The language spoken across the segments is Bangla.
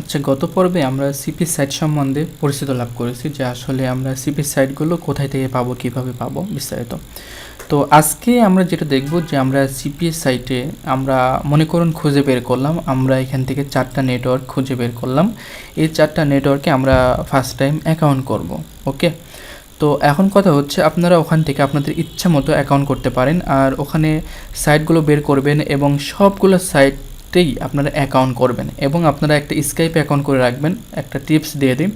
আচ্ছা গত পর্বে আমরা সিপি সাইট সম্বন্ধে পরিচিত লাভ করেছি যে আসলে আমরা সিপি সাইটগুলো কোথায় থেকে পাবো, কীভাবে পাবো বিস্তারিত। তো আজকে আমরা যেটা দেখব যে আমরা সিপিএস সাইটে আমরা মনে করুন খুঁজে বের করলাম, আমরা এখান থেকে চারটা নেটওয়ার্ক খুঁজে বের করলাম। এই চারটা নেটওয়ার্কে আমরা ফার্স্ট টাইম অ্যাকাউন্ট করব ওকে তো এখন কথা হচ্ছে আপনারা ওখান থেকে আপনাদের ইচ্ছা মতো অ্যাকাউন্ট করতে পারেন, আর ওখানে সাইটগুলো বের করবেন এবং সবগুলো সাইটেই আপনারা অ্যাকাউন্ট করবেন এবং আপনারা একটা স্কাইপ অ্যাকাউন্ট করে রাখবেন, একটা টিপস দিয়ে দিই।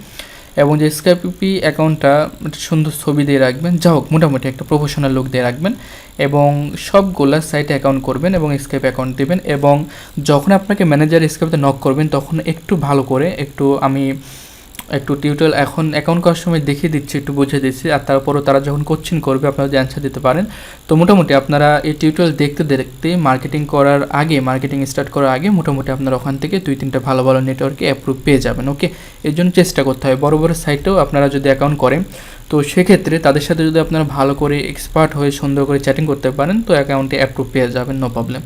এবং যে স্কাইপি অ্যাকাউন্টটা সুন্দর ছবি দিয়ে রাখবেন, যা হোক মোটামুটি একটা প্রফেশনাল লুক দিয়ে রাখবেন এবং সবগুলা সাইটে অ্যাকাউন্ট করবেন এবং স্কাইপ অ্যাকাউন্ট দেবেন এবং যখন আপনাকে ম্যানেজার স্কাইপতে নক করবেন, তখন একটু ভালো করে একটু আমি একটু টিউটোরিয়াল এখন অ্যাকাউন্ট করার সময় দেখিয়ে দিচ্ছি, একটু বুঝিয়ে দিচ্ছি, আর তারপরও তারা যখন কোচিং করবে, আপনারা যে অ্যান্সার দিতে পারেন। তো মোটামুটি আপনারা এই টিউটোরিয়াল দেখতে দেখতে মার্কেটিং করার আগে মার্কেটিং স্টার্ট করার আগে মোটামুটি আপনারা ওখান থেকে দুই তিনটা ভালো ভালো নেটওয়ার্কে অ্যাপ্রুভ পেয়ে যাবেন ওকে এর জন্য চেষ্টা করতে হয়। বড় বড় সাইটেও আপনারা যদি অ্যাকাউন্ট করেন, তো সেক্ষেত্রে তাদের সাথে যদি আপনারা ভালো করে এক্সপার্ট হয়ে সুন্দর করে চ্যাটিং করতে পারেন, তো অ্যাকাউন্টে অ্যাপ্রুভ পেয়ে যাবেন নো প্রবলেম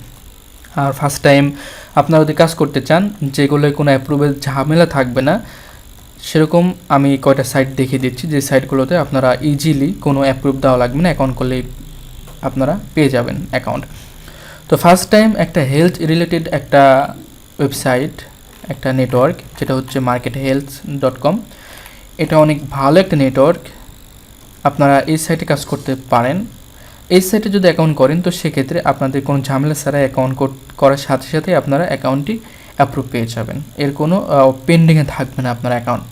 আর ফার্স্ট টাইম আপনারা যদি কাজ করতে চান, যেগুলোয় কোনো অ্যাপ্রুভের ঝামেলা থাকবে না সেরকম আমি কয়টা সাইট দেখিয়ে দিচ্ছি। যে সাইটগুলোতে আপনারা ইজিলি কোনো অ্যাপ্রুভ দেওয়া লাগবে না অ্যাকাউন্ট করলেই আপনারা পেয়ে যাবেন অ্যাকাউন্ট তো ফার্স্ট টাইম একটা হেলথ রিলেটেড একটা ওয়েবসাইট একটা নেটওয়ার্ক যেটা হচ্ছে মার্কেট হেলথ ডট কম এটা অনেক ভালো একটা নেটওয়ার্ক আপনারা এই সাইটে কাজ করতে পারেন। এই সাইটে যদি অ্যাকাউন্ট করেন, তো সেক্ষেত্রে আপনাদের কোনো ঝামেলা ছাড়া অ্যাকাউন্ট করার সাথে সাথে আপনারা অ্যাকাউন্টটি অ্যাপ্রুভ পেয়ে যাবেন। এর কোনো পেন্ডিংয়ে থাকবে না আপনার অ্যাকাউন্ট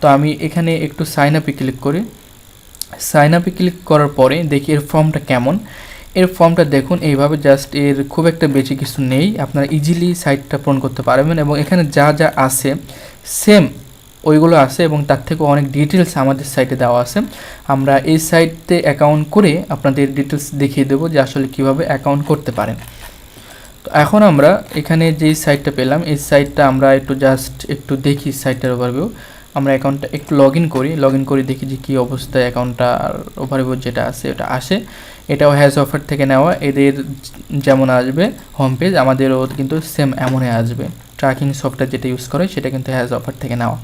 তো আমি এখানে একটু সাইন আপে ক্লিক করি। সাইন আপে ক্লিক করার পরে দেখি এর ফর্মটা কেমন। এর ফর্মটা দেখুন, এইভাবে জাস্ট এর খুব একটা বেশি কিছু নেই। আপনারা ইজিলি সাইটটা পূরণ করতে পারবেন এবং এখানে যা যা আছে সেম ওইগুলো আছে এবং তার থেকে অনেক ডিটেলস আমাদের সাইটে দেওয়া আছে। আমরা এই সাইটে অ্যাকাউন্ট করে আপনাদের ডিটেলস দেখিয়ে দেবো যে আসলে কীভাবে অ্যাকাউন্ট করতে পারেন। এখন আমরা এখানে যেই সাইটটা পেলাম, এই সাইটটা আমরা একটু জাস্ট একটু দেখি সাইটটার ওভারভিউ আমরা অ্যাকাউন্টটা একটু লগ করি লগ করি দেখি যে কী অবস্থায় অ্যাকাউন্টটা ওভারভিউ যেটা আছে, ওটা আসে। এটাও হ্যাজ অফার থেকে নেওয়া। এদের যেমন আসবে হোম পেজ আমাদেরও কিন্তু সেম এমনই আসবে। ট্র্যাকিং সফটওয়্যার যেটা ইউজ করে, সেটা কিন্তু হ্যাজ অফার থেকে নেওয়া।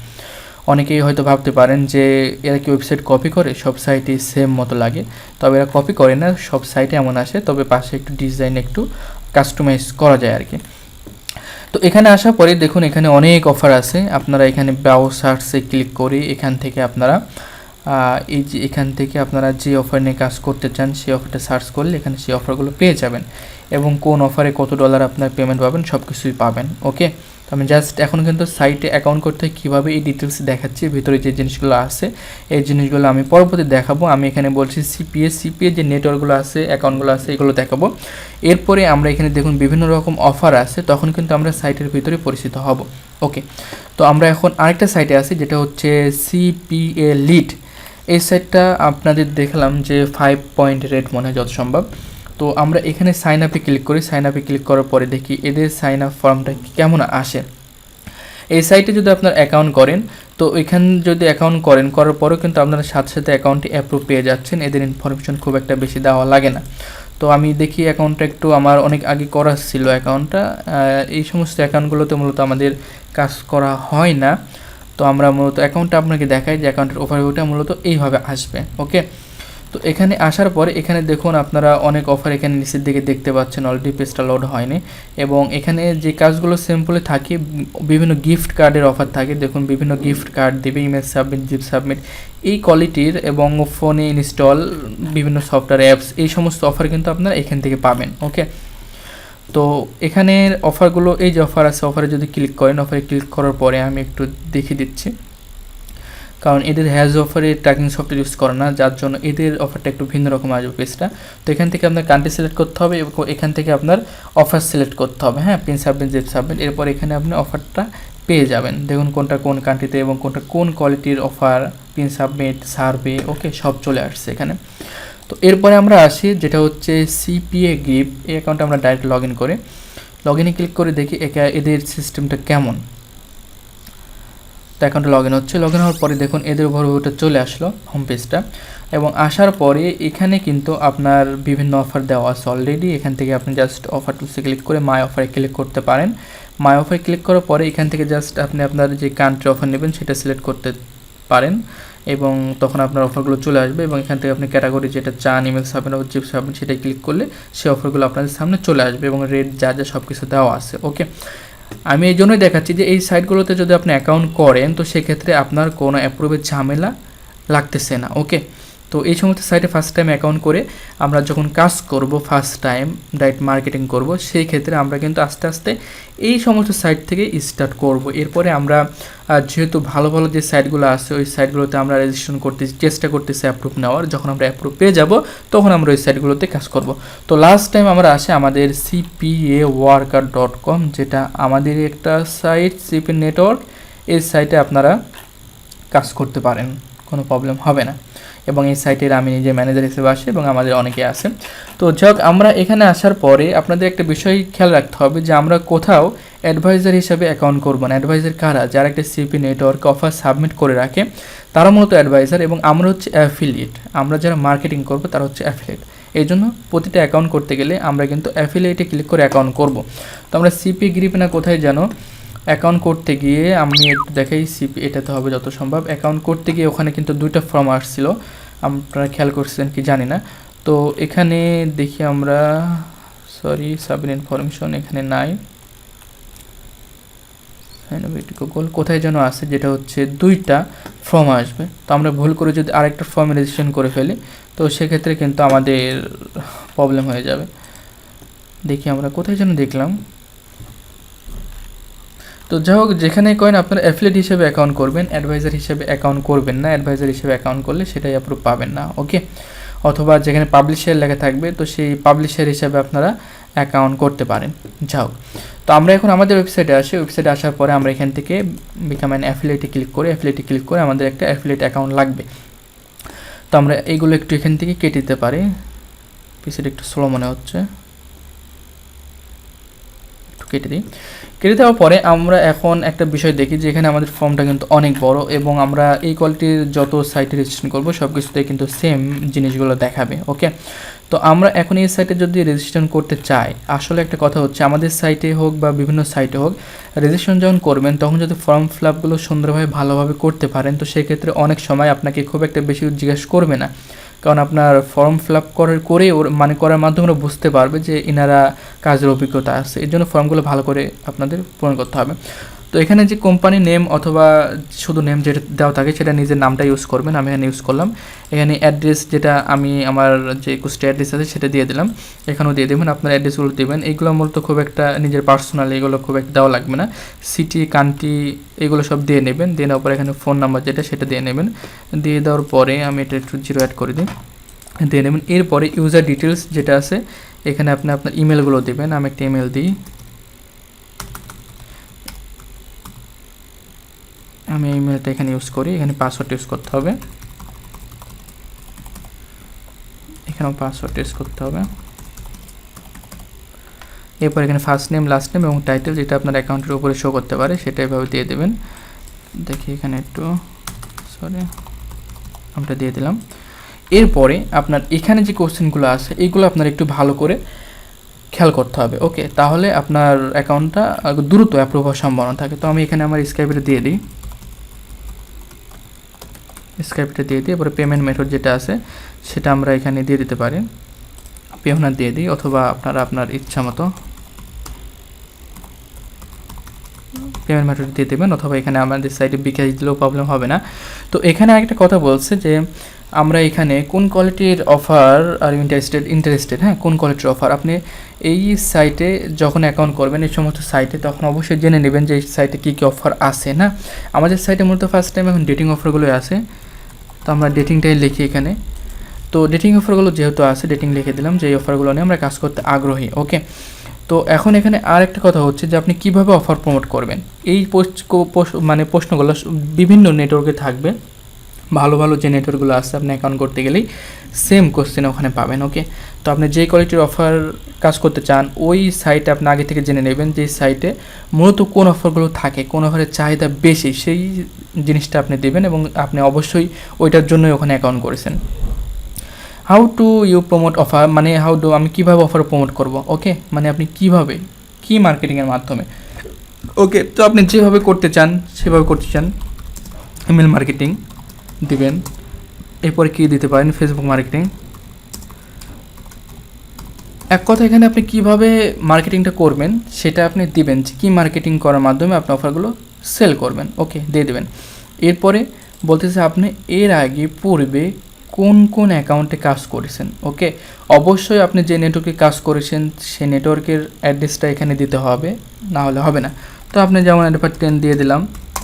অনেকেই হয়তো ভাবতে পারেন যে এরা কি ওয়েবসাইট কপি করে? সব সাইটই সেম মতো লাগে। তবে এরা কপি করে না, সব সাইটে এমন আসে। তবে পাশে একটু ডিজাইন একটু কাস্টমাইজ করা যায় আর কি তো এখানে আসার পরে দেখুন, এখানে অনেক অফার আছে। আপনারা এখানে ব্রাউজ সার্চে ক্লিক করে এখান থেকে আপনারা এই যে এখান থেকে আপনারা যে অফার নিয়ে কাজ করতে চান, সেই অফারটা সার্চ করলে এখানে সেই অফারগুলো পেয়ে যাবেন। এবং কোন অফারে কত ডলার আপনার পেমেন্ট পাবেন সব কিছুই পাবেন ওকে তো আমি জাস্ট এখন কিন্তু সাইটে অ্যাকাউন্ট করতে কীভাবে এই ডিটেলস দেখাচ্ছি, ভিতরে যে জিনিসগুলো আছে, এই জিনিসগুলো আমি পরবর্তী দেখাবো। আমি এখানে বলছি সিপিএ সিপিএ যে নেটওয়ার্কগুলো আছে অ্যাকাউন্টগুলো আছে, এগুলো দেখাবো। এরপরে আমরা এখানে দেখুন বিভিন্ন রকম অফার আছে, তখন কিন্তু আমরা সাইটের ভিতরে পরিচিত হব। ওকে তো আমরা এখন আরেকটা সাইটে আছি, যেটা হচ্ছে সিপিএ লিড এই সাইটটা আপনাদের দেখলাম যে ফাইভ পয়েন্ট রেট মনে হয় যত সম্ভব। তো আমরা এখানে সাইন আপে ক্লিক করি। সাইন আপে ক্লিক করার পরে দেখি এদের সাইন আপ ফর্মটা কেমন আসে। এই সাইটে যদি আপনার অ্যাকাউন্ট করেন, তো এখান যদি অ্যাকাউন্ট করেন, করার পরেও কিন্তু আপনারা সাথে সাথে অ্যাকাউন্টটি অ্যাপ্রুভ পেয়ে যাচ্ছেন। এদের ইনফরমেশন খুব একটা বেশি দেওয়া লাগে না। তো আমি দেখি অ্যাকাউন্টটা একটু আমার অনেক আগে করা ছিল অ্যাকাউন্টটা এই সমস্ত অ্যাকাউন্টগুলোতে মূলত আমাদের কাজ করা হয় না। তো আমরা মূলত অ্যাকাউন্টটা আপনাকে দেখাই যে অ্যাকাউন্টের ওভারভিউটা মূলত এইভাবে আসবে। ওকে তো এখানে আসার পরে এখানে দেখুন আপনারা অনেক অফার এখানে নিচের দিকে দেখতে পাচ্ছেন অলরেডি পেজটা লোড হয়নি। এবং এখানে যে কাজগুলো সিম্পলে থাকে, বিভিন্ন গিফট কার্ডের অফার থাকে। দেখুন বিভিন্ন গিফট কার্ড দেবে ইমেজ সাবমিট জিপ সাবমিট এই কোয়ালিটির এবং ফোনে ইনস্টল বিভিন্ন সফটওয়্যার অ্যাপস এই সমস্ত অফার কিন্তু আপনারা এখান থেকে পাবেন ওকে তো এখানের অফারগুলো এই যে অফার আছে অফারে যদি ক্লিক করেন অফারে ক্লিক করার পরে আমি একটু দেখিয়ে দিচ্ছি। কারণ এদের হ্যাজ অফারে ট্র্যাকিং সফটওয়্যার ইউজ করে না, যার জন্য এদের অফারটা একটু ভিন্ন রকম আসবে পেজটা তো এখান থেকে আপনার কান্ট্রি সিলেক্ট করতে হবে এবং এখান থেকে আপনার অফার সিলেক্ট করতে হবে। হ্যাঁ পিন সাবমিট জেপ সাবমিট এরপর এখানে আপনি অফারটা পেয়ে যাবেন। দেখুন কোনটা কোন কান্ট্রিতে এবং কোনটা কোন কোয়ালিটির offer pin submit survey okay সব চলে আসছে এখানে। তো এরপরে আমরা আসি, যেটা হচ্ছে সিপিএ গিফট এই অ্যাকাউন্টে আমরা ডাইরেক্ট লগ ইন করে। লগ ইনে ক্লিক করে দেখি একা এদের সিস্টেমটা কেমন। তো অ্যাকাউন্টে লগ ইন হচ্ছে। লগ ইন হওয়ার পরে দেখুন, এদের উপর ওটা চলে আসলো হোম পেজটা এবং আসার পরে এখানে কিন্তু আপনার বিভিন্ন অফার দেওয়া আছে অলরেডি এখান থেকে আপনি জাস্ট অফার টুলসে ক্লিক করে মাই অফারে ক্লিক করতে পারেন। মাই অফারে ক্লিক করার পরে এখান থেকে জাস্ট আপনি আপনার যে কান্ট্রি অফার নেবেন, সেটা সিলেক্ট করতে পারেন। এবং তখন আপনার অফারগুলো চলে আসবে এবং এখান থেকে আপনি ক্যাটাগরি যেটা চান ইমেল সাবেন ও চিপস সাবেন সেটাই ক্লিক করলে সেই অফারগুলো আপনাদের সামনে চলে আসবে এবং রেট যা যা সব কিছু দেওয়া আছে। ওকে আমি এই জন্যই দেখাচ্ছি যে এই সাইটগুলোতে যদি আপনি অ্যাকাউন্ট করেন, তো সেক্ষেত্রে আপনার কোনো অ্যাপ্রুভের ঝামেলা লাগতেছে না ওকে তো এই সমস্ত সাইটে ফার্স্ট টাইম অ্যাকাউন্ট করে আমরা যখন কাজ করব ফার্স্ট টাইম ডাইরেক্ট মার্কেটিং করব, সেই ক্ষেত্রে আমরা কিন্তু আস্তে আস্তে এই সমস্ত সাইট থেকে স্টার্ট করব। এরপরে আমরা যেহেতু ভালো ভালো যে সাইটগুলো আছে, ওই সাইটগুলোতে আমরা রেজিস্ট্রেশন করতে চেষ্টা করতেছি অ্যাপ্রুভ নেওয়ার। যখন আমরা অ্যাপ্রুভ পেয়ে যাব, তখন আমরা ওই সাইটগুলোতে কাজ করব। তো লাস্ট টাইম আমরা আসে আমাদের সিপিএ ওয়ার্কার ডট কম যেটা আমাদের একটা সাইট সিপি নেটওয়ার্ক এই সাইটে আপনারা কাজ করতে পারেন। কোনো প্রবলেম হবে না। এবং এই সাইটের আমি নিজে ম্যানেজার হিসেবে আসি এবং আমাদের অনেকে আছে। তো যাক, আমরা এখানে আসার পরে আপনাদের একটা বিষয় খেয়াল রাখতে হবে যে আমরা কোথাও অ্যাডভাইজার হিসেবে অ্যাকাউন্ট করব না। অ্যাডভাইজার কারা? যারা একটা সিপি নেটওয়ার্ক অফার সাবমিট করে রাখে, তারা মূলত অ্যাডভাইজার এবং আমরা হচ্ছে অ্যাফিলিয়েট আমরা যারা মার্কেটিং করব, তারা হচ্ছে অ্যাফিলিয়েট এই জন্য প্রতিটা অ্যাকাউন্ট করতে গেলে আমরা কিন্তু অ্যাফিলিয়েটে ক্লিক করে অ্যাকাউন্ট করব। তো আমরা সিপি গ্রিপ না কোথায় জানো অ্যাকাউন্ট করতে গিয়ে আমি একটু দেখাই সিপি এটাতে হবে যত সম্ভব। অ্যাকাউন্ট করতে গিয়ে ওখানে কিন্তু দুইটা ফর্ম আসছিল। আপনারা খেয়াল করছেন কি জানি না। তো এখানে দেখি আমরা সরি সাবিন ইনফরমেশন এখানে নাই। গুগল কোথায় যেন আছে, যেটা হচ্ছে দুইটা ফর্ম আসবে। তো আমরা ভুল করে যদি আরেকটা ফর্মে রেজিস্ট্রেশন করে ফেলি, তো সেক্ষেত্রে কিন্তু আমাদের প্রবলেম হয়ে যাবে। দেখি আমরা কোথায় যেন দেখলাম। তো যাই হোক যেখানে কয়েন আপনার অ্যাফিলেট হিসেবে অ্যাকাউন্ট করবেন অ্যাডভাইজার হিসেবে অ্যাকাউন্ট করবেন না অ্যাডভাইজার হিসেবে অ্যাকাউন্ট করলে সেটাই অ্যাপ্রুভ পাবেন না ওকে অথবা যেখানে পাবলিশার লেখা থাকবে, তো সেই পাবলিশার হিসেবে আপনারা অ্যাকাউন্ট করতে পারেন যাও তো আমরা এখন আমাদের ওয়েবসাইটে আসি ওয়েবসাইটে আসার পরে আমরা এখান থেকে বিকাম অ্যান অ্যাফিলেটে ক্লিক করে অ্যাফিলেটে ক্লিক করে আমাদের একটা অ্যাফিলেট অ্যাকাউন্ট লাগবে। তো আমরা এইগুলো একটু এখান থেকে কেটে দিতে পারি। পিসিটা একটু স্লো মনে হচ্ছে। কেটে দিই। কেটে দেওয়ার পরে আমরা এখন একটা বিষয় দেখি যে এখানে আমাদের ফর্মটা কিন্তু অনেক বড় এবং আমরা এই কোয়ালিটির যত সাইটে রেজিস্ট্রেশন করব সব কিছুতে কিন্তু সেম জিনিসগুলো দেখাবে ওকে তো আমরা এখন এই সাইটে যদি রেজিস্ট্রেশন করতে চাই, আসলে একটা কথা হচ্ছে আমাদের সাইটে হোক বা বিভিন্ন সাইটে হোক রেজিস্ট্রেশন যখন করবেন তখন যদি ফর্ম ফিল আপগুলো সুন্দরভাবে ভালোভাবে করতে পারেন, তো সেক্ষেত্রে অনেক সময় আপনাকে খুব একটা বেশি জিজ্ঞেস করবে না। কারণ আপনার ফর্ম ফিল আপ করার করে ওর মানে করার মাধ্যমে ওরা বুঝতে পারবে যে এনারা কাজের অভিজ্ঞতা আছে। এর জন্য ফর্মগুলো ভালো করে আপনাদের পূরণ করতে হবে। তো এখানে যে কোম্পানি নেম অথবা শুধু নেম যেটা দেওয়া থাকে, সেটা নিজের নামটা ইউজ করবেন, আমি এখানে ইউজ করলাম। এখানে অ্যাড্রেস যেটা আমি আমার যে কুষ্টি অ্যাড্রেস আছে, সেটা দিয়ে দিলাম। এখানেও দিয়ে দেবেন, আপনার অ্যাড্রেসগুলো দেবেন। এইগুলো মূলত খুব একটা নিজের পার্সোনাল এগুলো খুব একটা দেওয়া লাগবে না। সিটি কান্ট্রি এগুলো সব দিয়ে নেবেন। দিয়ে নেওয়ার পরে এখানে ফোন নাম্বার যেটা, সেটা দিয়ে নেবেন। দিয়ে দেওয়ার পরে আমি এটা একটু জিরো অ্যাড করে দিই। দিয়ে নেবেন। এরপরে ইউজার ডিটেলস যেটা আছে, এখানে আপনি আপনার ইমেলগুলো দেবেন। আমি একটা ইমেল দিই। আমি ইমেলটা এখানে ইউজ করি, এখানে পাসওয়ার্ড ইউজ করতে হবে। এখানেও পাসওয়ার্ড ইউজ করতে হবে। এরপর এখানে ফার্স্ট নেম লাস্ট নেম এবং টাইটেল যেটা আপনার অ্যাকাউন্টের উপরে শো করতে পারে, সেটা এভাবে দিয়ে দেবেন। দেখি এখানে একটু সরি আমরা দিয়ে দিলাম। এরপরে আপনার এখানে যে কোশ্চেনগুলো আছে এইগুলো আপনার একটু ভালো করে খেয়াল করতে হবে। ওকে তাহলে আপনার অ্যাকাউন্টটা দ্রুত অ্যাপ্রুভ হওয়ার সম্ভাবনা থাকে। তো আমি এখানে আমার স্কাইপটা দিয়ে দিই। স্কাইপটা দিয়ে দিই, এরপরে পেমেন্ট মেথড যেটা আছে, সেটা আমরা এখানে দিয়ে দিতে পারি। পেহনার দিয়ে দিই, অথবা আপনারা আপনার ইচ্ছা মতো পেমেন্ট মেথড দিয়ে দেবেন অথবা এখানে আমাদের সাইটে বিকাশ দিলেও প্রবলেম হবে না। তো এখানে একটা কথা বলছে যে, আমরা এখানে কোন কোয়ালিটির অফার আর ইন্টারেস্টেড ইন্টারেস্টেড হ্যাঁ? কোন কোয়ালিটির অফার আপনি এই সাইটে যখন অ্যাকাউন্ট করবেন, এই সমস্ত সাইটে তখন অবশ্যই জেনে নেবেন যে এই সাইটে কী কী অফার আছে, না? আমাদের সাইটে মূলত ফার্স্ট টাইম এখন ডেটিং অফারগুলোই আছে। তো আমরা ডেটিংটাই লিখি এখানে। তো ডেটিং অফারগুলো যেহেতু আছে ডেটিং লিখে দিলাম যে এই অফারগুলো নিয়ে আমরা কাজ করতে আগ্রহী ওকে তো এখন এখানে আর একটা কথা হচ্ছে যে আপনি কীভাবে অফার প্রমোট করবেন? এই পোস্ট মানে প্রশ্নগুলো বিভিন্ন নেটওয়ার্কে থাকবে। ভালো ভালো যে নেটওয়ার্কগুলো আছে আপনি অ্যাকাউন্ট করতে গেলেই সেম কোশ্চেন ওখানে পাবেন ওকে তো আপনি যে কোয়ালিটির অফার কাজ করতে চান, ওই সাইটে আপনি আগে থেকে জেনে নেবেন যে সাইটে মূলত কোন অফারগুলো থাকে, কোন অফারের চাহিদা বেশি, সেই জিনিসটা আপনি দেবেন এবং আপনি অবশ্যই ওইটার জন্যই ওখানে অ্যাকাউন্ট করেছেন। How to you promote offer মানে হাউ ডু আমি কীভাবে অফার প্রমোট করব? ওকে মানে আপনি কীভাবে, কি মার্কেটিংয়ের মাধ্যমে? ওকে তো আপনি যেভাবে করতে চান, সেভাবে করতে চান। ইমেল মার্কেটিং দিবেন। এরপরে কী দিতে পারেন? ফেসবুক মার্কেটিং এক কথা এখানে আপনি কীভাবে মার্কেটিংটা করবেন, সেটা আপনি দিবেন যে কী মার্কেটিং করার মাধ্যমে আপনি অফারগুলো সেল করবেন। ওকে দিয়ে দেবেন। এরপরে বলতেছে আপনি এর আগে পূর্বে কোন কোন অ্যাকাউন্টে কাজ করেছেন ওকে অবশ্যই আপনি যে নেটওয়ার্কে কাজ করেছেন, সে নেটওয়ার্কের অ্যাড্রেসটা এখানে দিতে হবে, না হলে হবে না। তো আপনি যেমন এরপর টেন দিয়ে দিলাম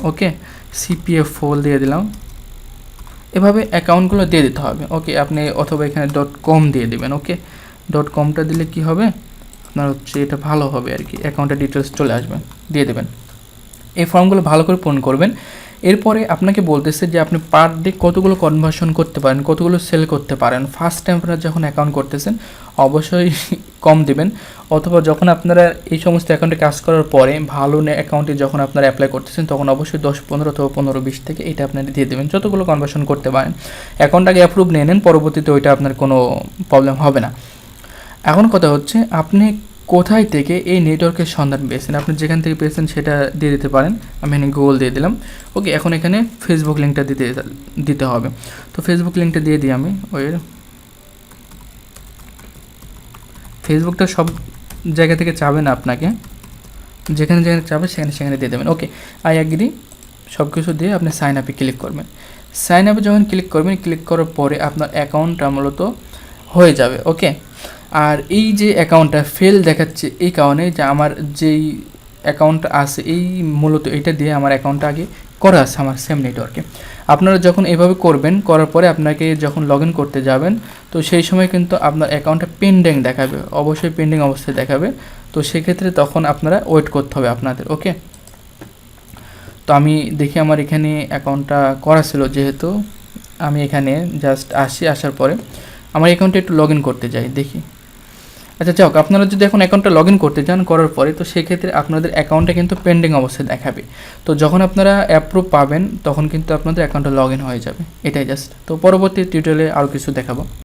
ওকে সিপিএফ ফোল দিয়ে দিলাম। এভাবে অ্যাকাউন্টগুলো দিয়ে দিতে হবে ওকে আপনি অথবা এখানে ডট কম দিয়ে দেবেন ওকে ডট কমটা দিলে কি হবে? আপনার হচ্ছে এটা ভালো হবে আর কি অ্যাকাউন্টের ডিটেলস চলে আসবে, দিয়ে দেবেন। এই ফর্মগুলো ভালো করে পূরণ করবেন। এরপরে আপনাকে বলতেছে যে আপনি পার ডে কতগুলো কনভার্সন করতে পারেন, কতগুলো সেল করতে পারেন। ফার্স্ট টাইম আপনারা যখন অ্যাকাউন্ট করতেছেন, অবশ্যই কম দিবেন। অথবা যখন আপনারা এই সমস্ত অ্যাকাউন্টে কাজ করার পরে ভালো অ্যাকাউন্টে যখন আপনারা অ্যাপ্লাই করতেছেন, তখন অবশ্যই দশ, পনেরো অথবা পনেরো, বিশ থেকে এটা আপনারা দিয়ে দেবেন। যতগুলো কনভার্সন করতে পারেন। অ্যাকাউন্ট আগে অ্যাপ্রুভ নিয়ে নেন, পরবর্তীতে ওইটা আপনার কোনো প্রবলেম হবে না। এখন কথা হচ্ছে, আপনি কোথায় থেকে এই নেটওয়ার্কের সন্ধান পেয়েছেন? আপনি যেখান থেকে পেয়েছেন সেটা দিয়ে দিতে পারেন। আমি এখানে গুগল দিয়ে দিলাম। ওকে এখন এখানে ফেসবুক লিঙ্কটা দিতে দিতে হবে। তো ফেসবুক লিঙ্কটা দিয়ে দিই আমি। ওই ফেসবুকটা সব জায়গা থেকে চাবে না আপনাকে। যেখানে যেখানে চাবে সেখানে সেখানে দিয়ে দেবেন। ওকে আই অ্যাগ্রি সব কিছু দিয়ে আপনি সাইন আপে ক্লিক করবেন। সাইন আপে যখন ক্লিক করবেন ক্লিক করার পরে আপনার অ্যাকাউন্টটা মূলত হয়ে যাবে। ওকে আর এই যে অ্যাকাউন্টটা ফেল দেখাচ্ছে এই কারণে যে আমার যেই অ্যাকাউন্ট আছে, এই মূলত এটা দিয়ে আমার অ্যাকাউন্টটা আগে করা আছে আমার সেম নেটওয়ার্কে আপনারা যখন এভাবে করবেন, করার পরে আপনাকে যখন লগ করতে যাবেন, তো সেই সময় কিন্তু আপনার অ্যাকাউন্টটা পেন্ডিং দেখাবে, অবশ্যই পেন্ডিং অবস্থায় দেখাবে। তো সেক্ষেত্রে তখন আপনারা ওয়েট করতে হবে আপনাদের ওকে তো আমি দেখি আমার এখানে অ্যাকাউন্টটা করা ছিল, যেহেতু আমি এখানে জাস্ট আসি, আসার পরে। আমার অ্যাকাউন্টে একটু লগ করতে যাই, দেখি। আচ্ছা যাক আপনারা যদি এখন অ্যাকাউন্টটা লগ ইন করতে চান করার পরে তো সেক্ষেত্রে আপনাদের অ্যাকাউন্টটা কিন্তু পেন্ডিং অবস্থায় দেখাবে। তো যখন আপনারা অ্যাপ্রুভ পাবেন, তখন কিন্তু আপনাদের অ্যাকাউন্টটা লগ ইন হয়ে যাবে। এটাই জাস্ট তো পরবর্তী টিউটোরিয়ালে আরও কিছু দেখাবো।